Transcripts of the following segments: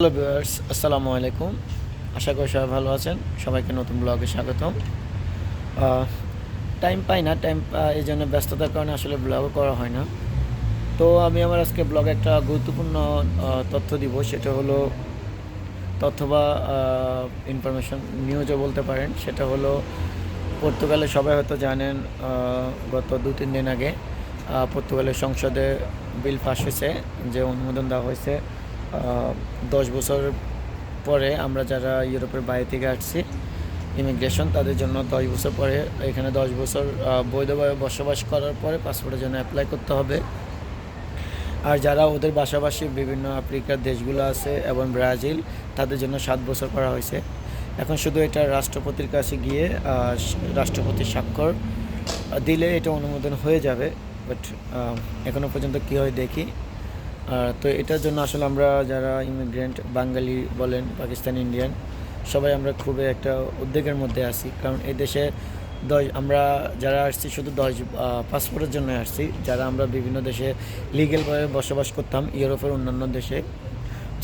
Hello viewers আসসালামু আলাইকুম আশা করি সবাই ভালো আছেন। সবাইকে নতুন ব্লগে স্বাগতম। টাইম পাই না। টাইম এই জন্য ব্যস্ততার কারণে আসলে ব্লগও করা হয় না। তো আমি আমার আজকে ব্লগে একটা গুরুত্বপূর্ণ তথ্য দিব। সেটা হলো তথ্য বা ইনফরমেশন নিউজও বলতে পারেন। সেটা হলো পর্তুগালে সবাই হয়তো জানেন গত দু তিন দিন আগে পর্তুগালের সংসদে বিল পাস হয়েছে, যে অনুমোদন দেওয়া হয়েছে। দশ বছর পরে আমরা যারা ইউরোপের বাইরে থেকে আসছি ইমিগ্রেশন তাদের জন্য দশ বছর পরে এখানে দশ বছর বৈধভাবে বসবাস করার পরে পাসপোর্টের জন্য অ্যাপ্লাই করতে হবে। আর যারা ওদের পাশাপাশি বিভিন্ন আফ্রিকার দেশগুলো আছে এবং ব্রাজিল তাদের জন্য সাত বছর করা হয়েছে। এখন শুধু এটা রাষ্ট্রপতির কাছে গিয়ে আহ, রাষ্ট্রপতির স্বাক্ষর দিলে এটা অনুমোদন হয়ে যাবে বাট এখনও পর্যন্ত কী হয় দেখি। তো এটার জন্য আসলে আমরা যারা ইমিগ্রেন্ট বাঙালি বলেন, পাকিস্তান ইন্ডিয়ান সবাই আমরা খুবই একটা উদ্বেগের মধ্যে আছি। কারণ এই দেশে দশ, আমরা যারা আসছি শুধু দশ পাসপোর্টের জন্য আসছি। যারা আমরা বিভিন্ন দেশে লিগেলভাবে বসবাস করতাম, ইউরোপের অন্যান্য দেশে।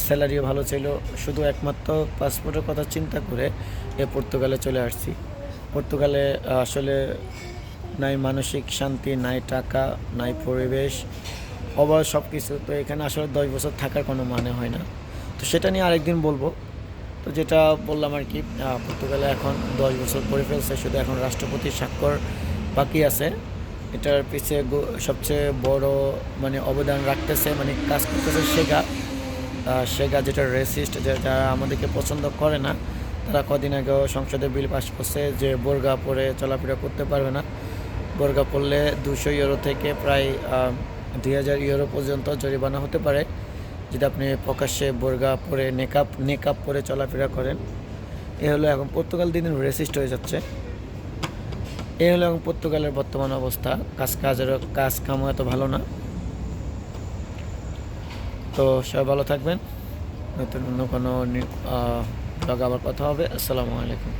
স্যালারিও ভালো ছিল। শুধু একমাত্র পাসপোর্টের কথা চিন্তা করে এ পর্তুগালে চলে আসছি। পর্তুগালে, আসলে নাই মানসিক শান্তি, নাই টাকা, নাই পরিবেশ। অভাব সব কিছু, তো এখানে আসলে দশ বছর থাকার কোনো মানে হয় না। তো সেটা নিয়ে আরেকদিন বলব। তো যেটা বললাম আর কি পর্তুগালে এখন দশ বছর করে ফেলছে, শুধু এখন রাষ্ট্রপতির স্বাক্ষর বাকি আছে। এটার পিছিয়ে সবচেয়ে বড় মানে অবদান রাখতেছে মানে কাজ করতেছে সেগা। সেগা যেটা রেসিস্ট যারা আমাদেরকে পছন্দ করে না, তারা কদিন আগেও সংসদে বিল পাস করছে যে বোরগা পরে চলাফেরা করতে পারবে না। বোরগা পরলে দুশো ইউরো থেকে প্রায় দুই হাজার ইউরো পর্যন্ত জরিমানা হতে পারে যদি আপনি প্রকাশ্যে বোরগা পরে, নেকাপ নেকাপ পরে চলাফেরা করেন। এ হলো এখন পর্তুগাল দিন দিন রেসিস্ট হয়ে যাচ্ছে। এই হলো এখন পর্তুগালের বর্তমান অবস্থা। কাজ কাজেরও কাজ কামও এত ভালো না। তো সবাই ভালো থাকবেন। নতুন অন্য কোনো ব্লগ আবার কথা হবে। আসসালামু আলাইকুম।